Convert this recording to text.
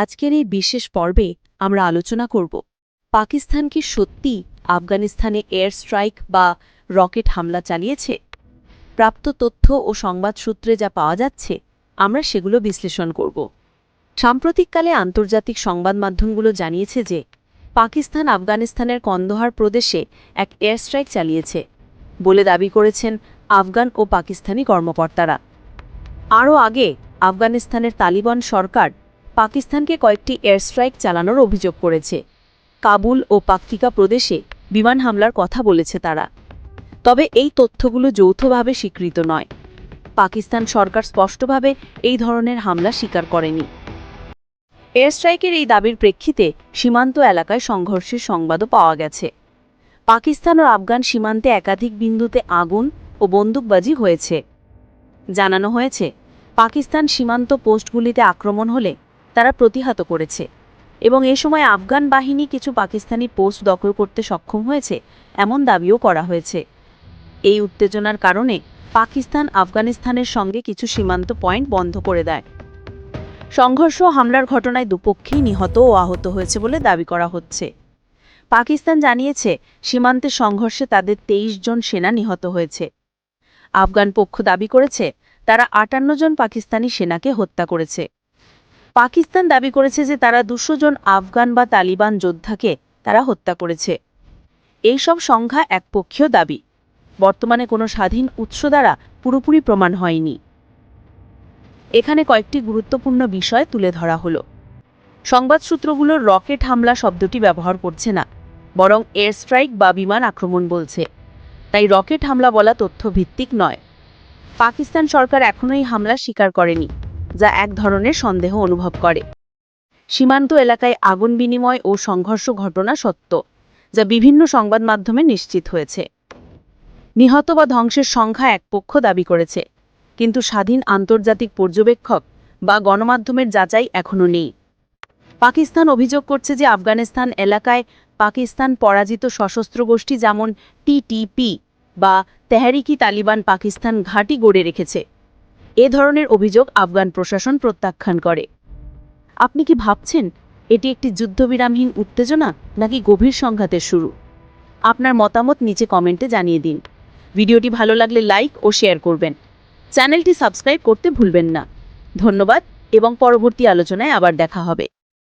আজকের এই বিশেষ পর্বে আমরা আলোচনা করব, পাকিস্তান কি সত্যি আফগানিস্তানে এয়ার স্ট্রাইক বা রকেট হামলা চালিয়েছে? প্রাপ্ত তথ্য ও সংবাদ সূত্রে যা পাওয়া যাচ্ছে, আমরা সেগুলো বিশ্লেষণ করব। সাম্প্রতিককালে আন্তর্জাতিক সংবাদ মাধ্যমগুলো জানিয়েছে যে, পাকিস্তান আফগানিস্তানের কন্দহার প্রদেশে এক এয়ার স্ট্রাইক চালিয়েছে বলে দাবি করেছেন আফগান ও পাকিস্তানি কর্মকর্তারা। আরও আগে আফগানিস্তানের তালিবান সরকার পাকিস্তানকে কয়েকটি এয়ার স্ট্রাইক চালানোর অভিযোগ করেছে। কাবুল ও পাকতিকা প্রদেশে বিমান হামলার কথা বলেছে তারা। তবে এই তথ্যগুলো যৌথভাবে স্বীকৃত নয়। পাকিস্তান সরকার স্পষ্টভাবে এই ধরনের হামলা স্বীকার করেনি। এয়ার স্ট্রাইকের এই দাবির প্রেক্ষিতে সীমান্ত এলাকায় সংঘর্ষের সংবাদও পাওয়া গেছে। পাকিস্তান ও আফগান সীমান্তে একাধিক বিন্দুতে আগুন ও বন্দুকবাজি হয়েছে। জানানো হয়েছে, পাকিস্তান সীমান্ত পোস্টগুলিতে আক্রমণ হলে তারা প্রতিহত করেছে। এবং এ সময় আফগান বাহিনী কিছু পাকিস্তানি পোস্ট দখল করতে সক্ষম হয়েছে, এমন দাবিও করা হয়েছে। এই উত্তেজনার কারণে পাকিস্তান আফগানিস্তানের সঙ্গে কিছু সীমান্ত পয়েন্ট বন্ধ করে দেয়। সংঘর্ষ হামলার ঘটনায় দুপক্ষেই নিহত ও আহত হয়েছে বলে দাবি করা হচ্ছে। পাকিস্তান জানিয়েছে, সীমান্তে সংঘর্ষে তাদের তেইশ জন সেনা নিহত হয়েছে। আফগান পক্ষ দাবি করেছে, তারা আটান্ন জন পাকিস্তানি সেনাকে হত্যা করেছে। পাকিস্তান দাবি করেছে যে তারা দুশো জন আফগান বা তালিবান যোদ্ধাকে তারা হত্যা করেছে। এই সব সংখ্যা একপক্ষীয় দাবি। বর্তমানে কোনো স্বাধীন উৎস দ্বারা পুরোপুরি প্রমাণ হয়নি। এখানে কয়েকটি গুরুত্বপূর্ণ বিষয় তুলে ধরা হলো। সংবাদ সূত্রগুলোর রকেট হামলা শব্দটি ব্যবহার করছে না, বরং এয়ার স্ট্রাইক বা বিমান আক্রমণ বলছে। তাই রকেট হামলা বলা তথ্য ভিত্তিক নয়। পাকিস্তান সরকার এখনও এই হামলা স্বীকার করেনি। যা এক ধরনের সন্দেহ অনুভব করে। সীমান্ত এলাকায় আগুন বিনিময় ও সংঘর্ষ ঘটনা সত্য, যা বিভিন্ন সংবাদ মাধ্যমে নিশ্চিত হয়েছে। নিহত বা ধ্বংসের সংখ্যা এক পক্ষ দাবি করেছে, কিন্তু স্বাধীন আন্তর্জাতিক পর্যবেক্ষক বা গণমাধ্যমের যাচাই এখনও নেই। পাকিস্তান অভিযোগ করছে যে আফগানিস্তান এলাকায় পাকিস্তান পরাজিত সশস্ত্র গোষ্ঠী যেমন টিটিপি বা তেহারিকি তালিবান পাকিস্তান ঘাঁটি গড়ে রেখেছে। এ ধরনের অভিযোগ আফগান প্রশাসন প্রত্যাখ্যান করে। আপনি কি ভাবছেন এটি একটি যুদ্ধবিরামহীন উত্তেজনা নাকি গভীর সংঘাতের শুরু? আপনার মতামত নিচে কমেন্টে জানিয়ে দিন। ভিডিওটি ভালো লাগলে লাইক ও শেয়ার করবেন। চ্যানেলটি সাবস্ক্রাইব করতে ভুলবেন না। ধন্যবাদ এবং পরবর্তী আলোচনায় আবার দেখা হবে।